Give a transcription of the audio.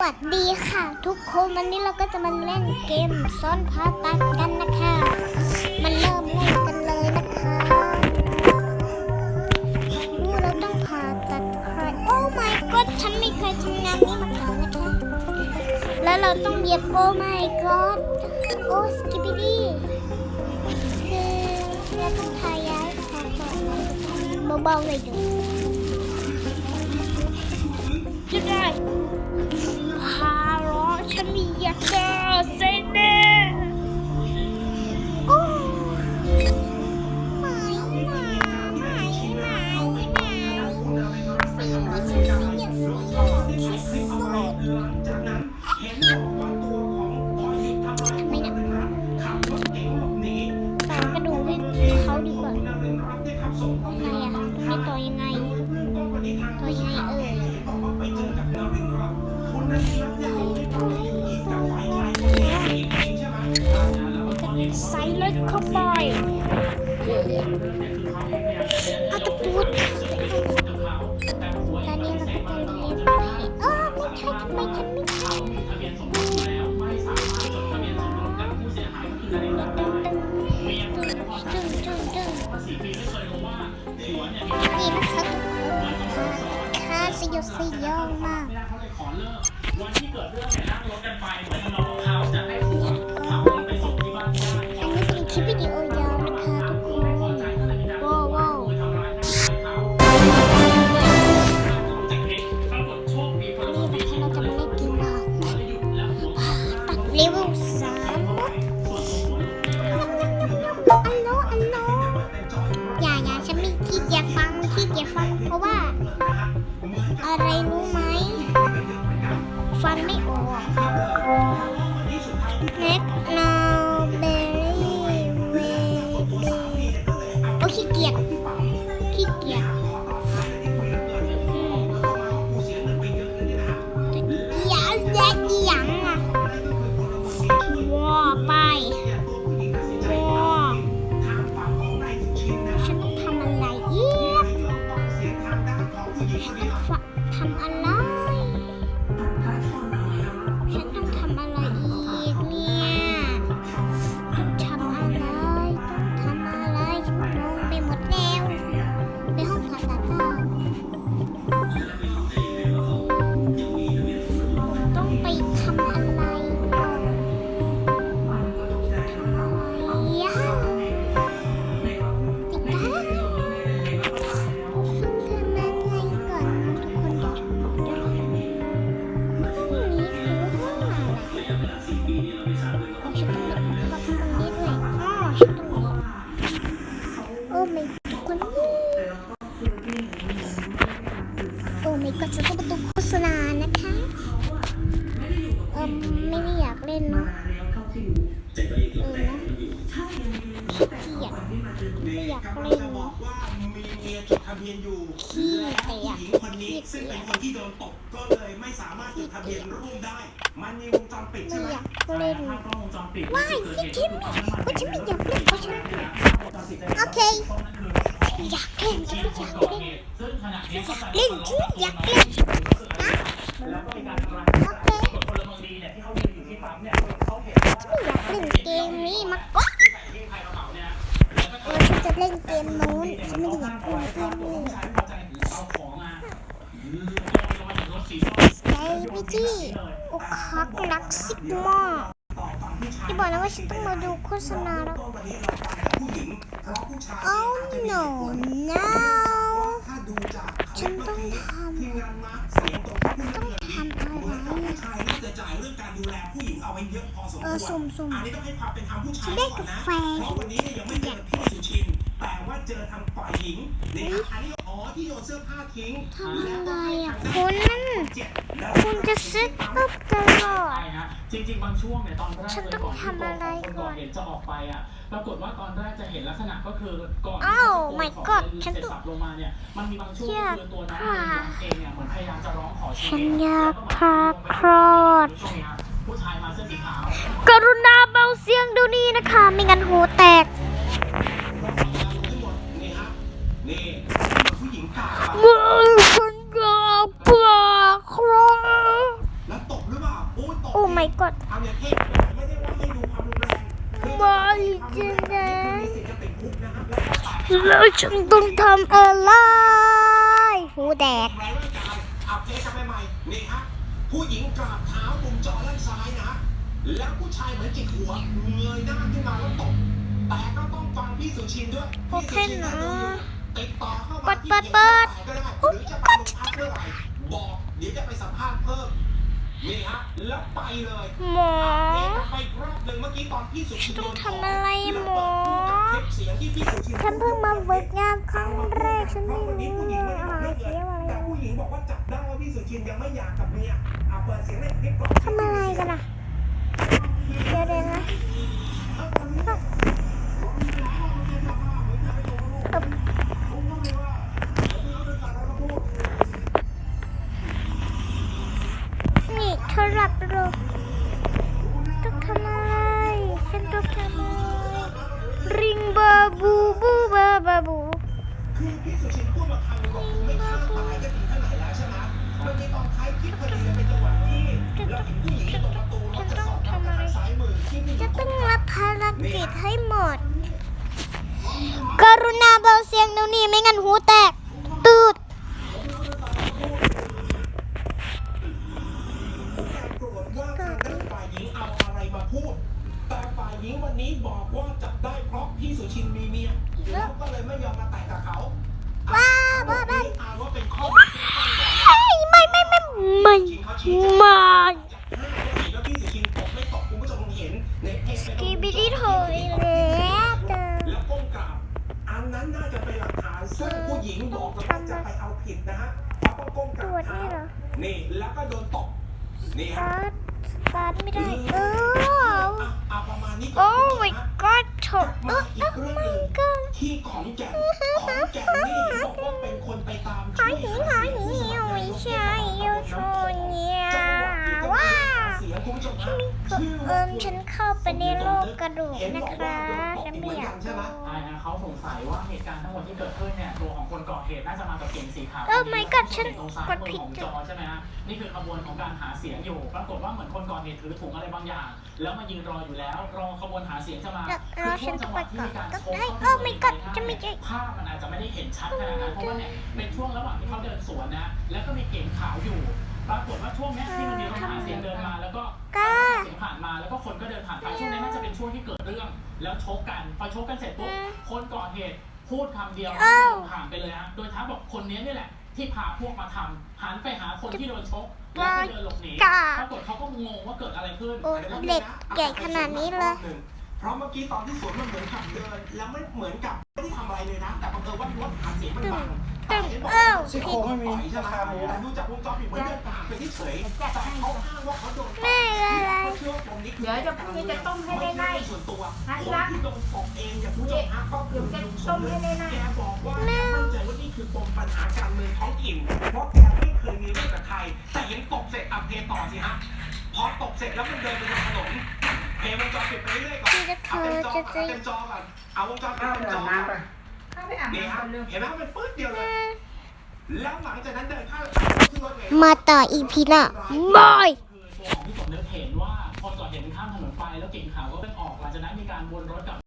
สวัสดีค่ะ ทุกคนวันนี้เราก็จะมาเล่นเกมซ่อนผ่าตัดกันนะคะ มันเริ่มเล่นกันเลยนะคะรู้เราต้องผ่าตัดใครโอ้ my god ฉันไม่เคยทำงานนี้มาก่อนนะคะ แล้วเราต้องเย็บโอ้ my god โอ้สกิปปี้คือเราต้องทายาขอก่อนเบาๆเลยเดู จะได้พาล้อฉันมียาเก เอาตะปูดตอนนี้เราก็จะเล็บให้เออไม่ใช่ทำไมฉันไม่ใช่นี่นะคะทุกคนค่าสยดสยองมากวันที่เกิดเรื่องเนี่ยนั่งรถกันไปเหมือนเขา อ๋อฉันต้องแบบแบบตรงนี้ด้วยอ๋อฉันตรงนี้โอ้ไม่ทุกคนโอ้ไม่ก็จะต้องประตูโฆษณานะคะเออไม่ได้อยากเล่นเนาะเออนะขี้เกียจไม่อยากเล่นเนาะว่ามีเมียจดทะเบียนอยู่ขี้และเกียผู้จหญิงคนนี้ซึ่งเป็นคนที่โดนตบก็เลยไม่สามารถจดทะเบียนร่วมได้ มันมีวงจรปิดใช่ไหม กเล่นภาพกล้องวงจรปิดว้ายพี่ทิมว่าฉันไม่อยากเล่นเพราะฉันโอเคอยากเล่นฉันไม่อยากเล่นซึ่งขณะนี้ก็เล่นฉันอยากเล่นนะแล้วก็มีการทำร้ายโอเคพลเมืองดีเนี่ยที่เขายืนอยู่ที่ปั๊มเนี่ยเขาเห็นว่าฉันไม่อยากเล่นเกมนี้มากกว่าที่ใส่ที่ภายกระเป๋าเนี่ยเออฉันจะเล่นเกมนู้นฉันไม่ได้อยากเล่นเกมนี้ผู้ชาย ไงพี่จี้อคักรักซิกมาที่บอกนะว่าฉันต้องมาดูโฆษณาแล้วผู้หญิงเพราะผู้ชายโอ้ no no ถ้าดูจาฉันต้องทำต้องทำอะไรผู้ชายนี่จะจ่ายเรื่องการดูแลผู้หญิงเอาไว้เยอะพอสมเอควอรสุ่มสุ่มอันนี้ต้องให้ความเป็นธรรมผู้ชาฉัยนได้กาแฟเพราะวันนี้ยังไม่เจอพี่สุชินแต่ว่าเจอทางฝ่ายหญิง นี่ครับอันนี้อ๋อที่โยนเสื้อผ้าทิ้งทำอะไรอะคุณนั่นเจ็บแล้วคุณจะซึกอัพตลอดใช่ฮะจริงๆบางช่วงเนี่ยตอนแรกฉันเลยต้องก่อนที่ทำอะไรคนก่ก่ออนเหตุจะออกไปอะปรากฏว่าตอนแรกจะเห็นลักษณะก็คือก่อนอ้าวที่ my จะ god โกนฉันเสร็จต้องสับลงมาเนี่ยมันมีบางช่วงอยากคือตัวน้องผ่าเองเนี่ยเหมือนพยายามจะร้องขอชีฉันวิตอยากแล้วผ่าคลอดช่วงนี้ครับผู้ชายมาเสื้อสีขาวกรุณาเบาเสียงเดูนี้นะคะ ไม่งั้นหูแตก ผู้หญิงกาว้าวฉันอยากผ่าคลอดแล้วตบเรื่องโอ้ my god เอาเนี่ยเทพไม่ได้ว่าให้ดูความรุนแรงคือไม่จริงนะมีสิทธิ์จะติดคุกนะครับแล้วก็ปรับแล้วฉันต้องทำอะไรหูแดกทำร้ายร่างกายเอาเทสกันไปใหม่นี่ฮะผู้หญิงกราบเท้ามุมจอด้านซ้ายนะฮะแล้วผู้ชายเหมือนจิกหัวเงยหน้าขึ้นมาแล้วตบแต่ก็ต้องฟังพี่สุชินด้วยโอเคพี่สุชินะ ติดต่อเข้าเปิมาดที่เปิดเปิดก็ได้หรือจะไปโรงพักเมื่อไหร่บอกเดี๋ยวจะไปสัมภาษณ์เพิ่มนี่ฮะแล้วไปเลยหมอไปอีกรอบหนึ่งเมื่อกี้ตอนพี่สุชินต้องโดนทำอะไรหมอแล้วเปิดคู่กับคลิปเสียงที่พี่สุชินฉันเพิ่งมาฝึกงานครั้งแรกฉันไม่วันรู้นี้ผู้หญิงไม่ได้บอกหาเรื่องเสีเลยยอะไรแต่ผู้หญิงบอกว่าจับได้ว่าพี่สุชินยังไม่หย่ากับเมียเอาเปิดเสียงในคลิปก่อนทำอะไรกันอะเดี๋ยวเดี๋ยวนะ บาบูบูบาบาบูคือพี่สุชินพูดมาคำหนึงบอกกูไม่ฆ่าตายจะถึงขนาดแล้วใช่ไหมมันมีตอนท้ายคลิปพอดีเลยเป็นจังหวะที่เราเห็นผู้หญิงตรงประตูรถจะสอบทางทางซ้ายมือที่พี่จะตต้กองรับภารกิจให้หมด กรุณาเบาเสียงเดี๋ยวนี้ไม่งั้นหูแตก เลยไม่ยอมมาแต่งกับเขาว้าบ้าบ้าอ่านว่าเป็นข้อมูลที่ต้องบอกไม่ไม่ไม่ไม่จริงเขาชี้แจงไม่แล้วพี่สุชินตกไม่ตกคุณผู้ชมคงเห็นในเพจกีบิดี้โถยแล้วเด้อแล้วก้มกราบอันนั้นน่าจะเป็นหลักฐานซึ่งผู้หญิงบอกว่าจะไปเอาผิดนะฮะเขาก็ก้มกตรารวบจนี่เหรอนี่แล้วก็โดนตบนี่สฮะตาร์ทสตาร์ทไม่ได้เออเอาเอาประมาณนี้ก่โอ้อน my god โถเอมาออีเอกอเรื่องห my นึ่ง god ที่ของแก่นของแก่นนี่บอกว่าเป็นคนไปตามหา เอิมฉันเข้าไปในโลกกระดูกนะคะฉันไม่อยากรู้ใช่ฮะเขาสงสัยว่าเหตุการณ์ทั้งหมดที่เกิดขึ้นเนี่ยตัวของคนก่อเหตุน่าจะมากับเก๋งสีขาว Oh my god ฉันตรงซ้ายกดมืผิอดของจอใช่ไหมฮะนี่คือขบวนของการหาเสียงอยู่ปรากฏว่าเหมือนคนก่อเหตุถือถุงอะไรบางอย่าง แล้วมายืนรออยู่แล้วรอขบวนหาเสียงจะมาแล้วแล้วฉันจังหไปวะที่ก่อนมีการก็โชว์ได้เข้า Oh my god จะไม่ใช่ภาพมันอาจจะไม่ได้เห็นชัดขนาดนั้นเพราะว่าเนี่ยเป็นช่วงระหว่างที่เขาเดินสวนนะแล้วก็มีเก๋งขาวอยู่ ปรากฏว่าช่วงเนี้ยที่ มาแล้วก็คนก็เดินผ่านไปช่วงนี้น่าจะเป็นช่วงที่เกิดเรื่อง แล้วชกกันพอชกกันเสร็จปุ๊บคนก่อเหตุพูดคำเดียวแล้วก็เดินผ่านไปเลยฮะโดยท้าบอกคนนี้นี่แหละ ที่พาพวกมาทำหันไปหาคนที่โดนชกแล้วก็เดินหลบหนีกล้าปรากฏเขาก็งงว่าเกิดอะไรขึ้น โอ้ยเด็กใหญ่ขนาดนี้เลย เพราะเมื่อกี้ตอนที่สวนมันเหมือนกับเดิน แล้วไม่เหมือนกับไม่ได้ทำอะไรเลยนะ แต่บังเอิญว่ารถหาเสียงมันบังตึงเอ้าซี่โครงไม่มีใช่ไหมแต่ดูจากวงจรปิดเหมือนเดินผ่านไปที่เฉยแต่เขาอ้างว่าเขาโดนแม่อะไรเขาเชื่อว่าตรงนี้คือเดี๋ยวจะพรุ่งนี้จะต้มให้ได้ไงส่วนตัวฮะคที่นรักที่โดนตบเองอย่าพูดจบฮะก็คือจะลุงสต้มมนึให้กได้ไงแกบอกว่าแกมั่นใจว่านี่คือปมปัญหาการเมืองท้องถิ่นเพราะแกไม่เคยมีเรื่องกับใครแต่เห็นตบเสร็จอัพเพลต่อสิฮะพอตบเสร็จแล้วมันเดินไปบนถนน เพลวงจรปิดไปเรื่อยๆก่อนที่จะเธเอาอเต็มจอจะเอาจะเต็มจอก่อนเอาวงจรปิดเต็มจอก่อนเข้าไปอาบนี่ฮะน้ำกันเร็วเห็นไหมว่ามันปื๊ดเดียวเลยแล้วหลังจากนั้นเดินข้ามขึ้นรถเมล์มาต่ออีพีหน้าบายคือตัวของพี่สมนึกเห็นว่าคนก่อเหตุมันข้ามถนนไปแล้วเก๋งขาวก็เดินออกหลังจากนั้นมีการวนรถกลับ